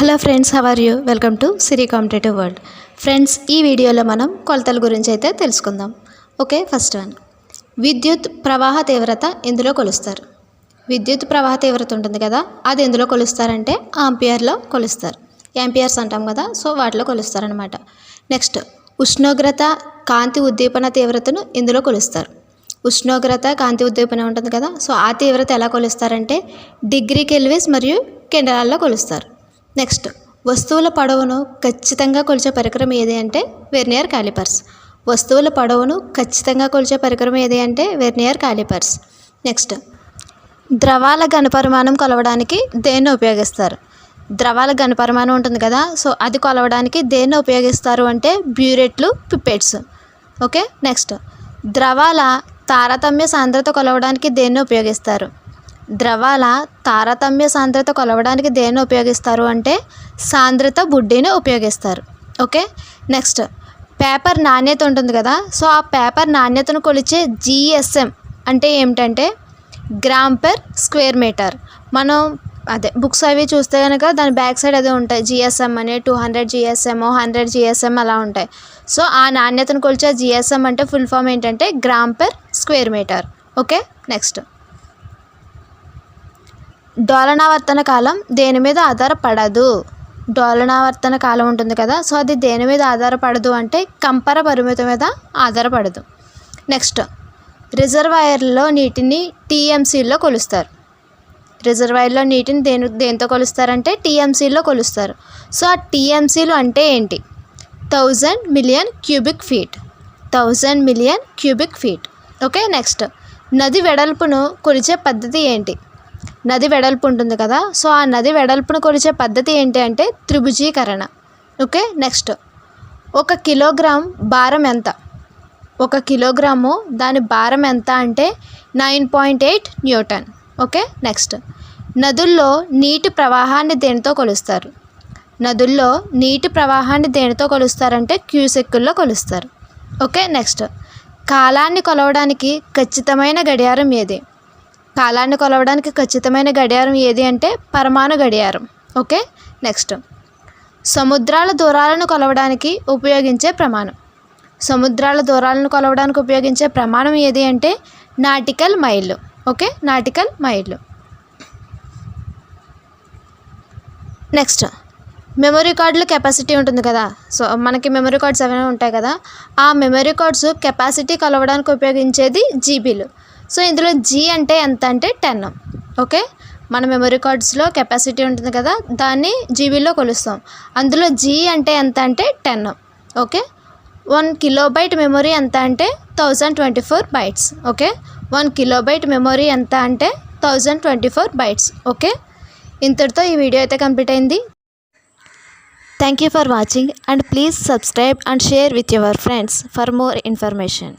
Hello friends how are you welcome to Siri competitive world friends ఈ వీడియోలో మనం కొలతల గురించి అయితే తెలుసుకుందాం. ఓకే ఫస్ట్ వన్ విద్యుత్ ప్రవాహ తీవ్రత ఇందులో కొలుస్తారు? విద్యుత్ ప్రవాహ తీవ్రత ఉంటుంది కదా అది ఎందులో కొలుస్తారంటే ఆంపియర్లో కొలుస్తారు. యాంపియర్స్ అంటాం కదా సో వాటిలో కొలుస్తారనమాట నెక్స్ట్ ఉష్ణోగ్రత కాంతి ఉద్దీపన తీవ్రతను ఇందులో కొలుస్తారు. ఉష్ణోగ్రత కాంతి ఉద్దీపన ఉంటుంది కదా సో ఆ తీవ్రత ఎలా కొలుస్తారంటే డిగ్రీ కెల్విస్ మరియు కెండలాల్లో కొలుస్తారు. నెక్స్ట్ వస్తువుల పొడవును ఖచ్చితంగా కొలిచే పరికరం ఏది అంటే వెర్నియర్ కాలిపర్స్. వస్తువుల పొడవును ఖచ్చితంగా కొలిచే పరికరం ఏది అంటే వెర్నియర్ కాలిపర్స్. నెక్స్ట్ ద్రవాల ఘనపరిమాణం కొలవడానికి దేన్ని ఉపయోగిస్తారు? ద్రవాల ఘనపరిమాణం ఉంటుంది కదా సో అది కొలవడానికి దేన్ని ఉపయోగిస్తారు అంటే బ్యూరెట్లు పిపెట్స్ ఓకే నెక్స్ట్ ద్రవాల తారతమ్య సాంద్రత కొలవడానికి దేన్ని ఉపయోగిస్తారు? ద్రవాల తారతమ్య సాంద్రత కొలవడానికి దేన్ని ఉపయోగిస్తారు అంటే సాంద్రత బుడ్డీని ఉపయోగిస్తారు. ఓకే? నెక్స్ట్ పేపర్ నాణ్యత ఉంటుంది కదా సో ఆ పేపర్ నాణ్యతను కొలిచే జిఎస్ఎం అంటే ఏమిటంటే గ్రామ్ పర్ స్క్వేర్ మీటర్. మనం అదే బుక్స్ అవి చూస్తే కనుక దాని బ్యాక్ సైడ్ అదే ఉంటాయి జిఎస్ఎం అని two hundred GSM hundred GSM అలా ఉంటాయి. సో ఆ నాణ్యతను కొలిచే జిఎస్ఎం అంటే ఫుల్ ఫామ్ ఏంటంటే gram per square metre. Okay? Next డోలనావర్తన కాలం దేని మీద ఆధారపడదు. డోలనావర్తన కాలం ఉంటుంది కదా సో అది దేని మీద ఆధారపడదు అంటే కంపర పరిమితి మీద ఆధారపడదు. నెక్స్ట్ రిజర్వాయర్లో నీటిని టీఎంసీలో కొలుస్తారు. రిజర్వాయర్లో నీటిని దేని దేంతో కొలుస్తారంటే టీఎంసీలో కొలుస్తారు. సో ఆ టీఎంసీలు అంటే ఏంటి? Thousand million cubic feet. Thousand million cubic feet. Okay next నది వెడల్పును కొలిచే పద్ధతి ఏంటి? నది వెడల్పు ఉంటుంది కదా. సో ఆ నది వెడల్పును కొలిచే పద్ధతి ఏంటి అంటే త్రిభుజీకరణ. Okay next. ఒక కిలోగ్రామ్ భారం ఎంత? ఒక కిలోగ్రాము దాని భారం ఎంత అంటే nine point eight newton. Okay next. నదుల్లో నీటి ప్రవాహాన్ని దేనితో కొలుస్తారు? నదుల్లో నీటి ప్రవాహాన్ని దేనితో కొలుస్తారంటే క్యూసెక్కుల్లో కొలుస్తారు. Okay next. కాలాన్ని కొలవడానికి ఖచ్చితమైన గడియారం ఏది? కాలాన్ని కొలవడానికి ఖచ్చితమైన గడియారం ఏది అంటే పరమాణు గడియారం. ఓకే? నెక్స్ట్. సముద్రాల దూరాలను కొలవడానికి ఉపయోగించే ప్రమాణం. సముద్రాల దూరాలను కొలవడానికి ఉపయోగించే ప్రమాణం ఏది అంటే నాటికల్ మైళ్ళు. ఓకే? నాటికల్ మైళ్ళు. నెక్స్ట్. మెమరీ కార్డులు కెపాసిటీ ఉంటుంది కదా. సో మనకి మెమరీ కార్డ్స్ ఏమైనా ఉంటాయి కదా. ఆ మెమరీ కార్డ్స్ కెపాసిటీ కొలవడానికి ఉపయోగించేది జీబీలు. సో ఇందులో జీ అంటే ఎంత అంటే టెన్ ఓకే? మన మెమరీ కార్డ్స్లో కెపాసిటీ ఉంటుంది కదా దాన్ని జీబీలో కొలుస్తాం. అందులో జీ అంటే ఎంత అంటే ten okay? One kilobyte memory ఎంత అంటే thousand twenty four bytes okay? One kilobyte memory ఎంత అంటే thousand twenty four bytes okay? ఇంతటితో ఈ వీడియో అయితే కంప్లీట్ అయింది. Thank you for watching and please subscribe and share with your friends for more information